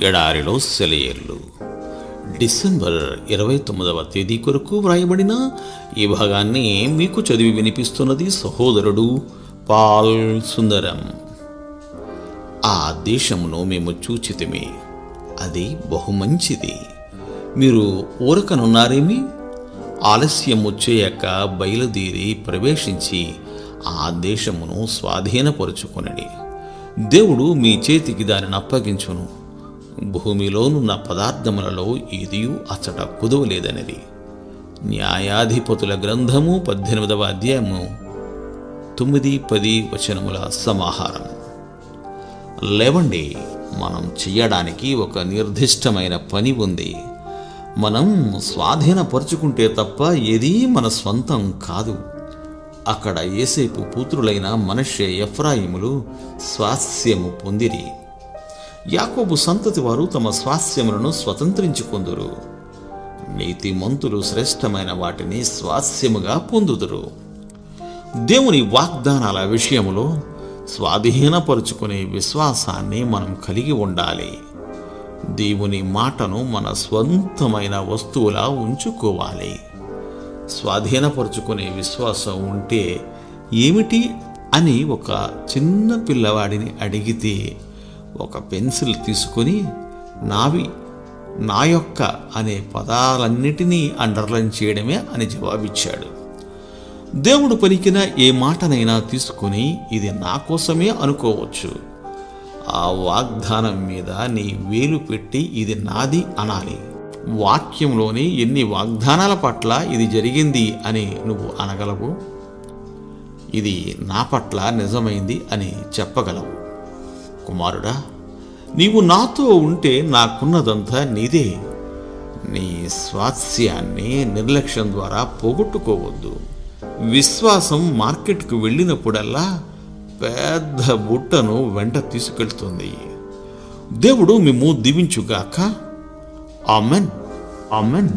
ఎడారిలో సెలయేర్లు. డిసెంబర్ ఇరవై తొమ్మిదవ తేదీ కొరకు వ్రాయబడిన ఈ భాగాన్ని మీకు చదివి వినిపిస్తున్నది సహోదరుడు పాల్ సుందరం. ఆ దేశమును మేము చూచితిమి అది బహుమంచిది మీరు ఊరకనున్నారేమి? ఆలస్యము చేయక బయలుదేరి ప్రవేశించి ఆ దేశమును స్వాధీనపరుచుకొనడి. దేవుడు మీ చేతికి దానిని అప్పగించును. భూమిలోనున్న పదార్థములలో ఏదియూ అచ్చట కుదవలేదనిది న్యాయాధిపతుల గ్రంథము పద్దెనిమిదవ అధ్యాయము తొమ్మిది పది వచనముల సమాహారం. లేవండి మనం చెయ్యడానికి ఒక నిర్దిష్టమైన పని ఉంది. మనం స్వాధీనపరుచుకుంటే తప్ప ఏదీ మన స్వంతం కాదు. అక్కడ ఏసేపు పుత్రులైన మనుష్య ఎఫ్రాయిములు స్వాస్యము పొందిరి. యాకోబు సంతతి వారు తమ స్వాస్యములను స్వతంత్రించుకుందురు. నీతిమంతులు శ్రేష్టమైన వాటిని స్వాస్యముగా పొందుదురు. దేవుని వాగ్దానాల విషయములో స్వాధీనపరుచుకునే విశ్వాసాన్ని మనం కలిగి ఉండాలి. దేవుని మాటను మన స్వంతమైన వస్తువులా ఉంచుకోవాలి. స్వాధీనపరుచుకునే విశ్వాసం ఉంటే ఏమిటి అని ఒక చిన్న పిల్లవాడిని అడిగితే ఒక పెన్సిల్ తీసుకొని నావి నా యొక్క అనే పదాలన్నిటినీ అండర్లైన్ చేయడమే అని జవాబిచ్చాడు. దేవుడు పలికిన ఏ మాటనైనా తీసుకుని ఇది నా కోసమే అనుకోవచ్చు. ఆ వాగ్దానం మీద నీ వేలు పెట్టి ఇది నాది అనాలి. వాక్యంలోని ఎన్ని వాగ్దానాల పట్ల ఇది జరిగింది అని నువ్వు అనగలవు? ఇది నా పట్ల నిజమైంది అని చెప్పగలవు. కుమారుడా నీవు నాతో ఉంటే నాకున్నదంతా నీదే. నీ స్వాస్యాన్ని నిర్లక్ష్యం ద్వారా పోగొట్టుకోవద్దు. విశ్వాసం మార్కెట్కు వెళ్ళినప్పుడల్లా పెద్ద బుట్టను వెంట తీసుకెళ్తుంది. దేవుడు మేము దీవించుగాక. ఆమెన్. ఆమెన్.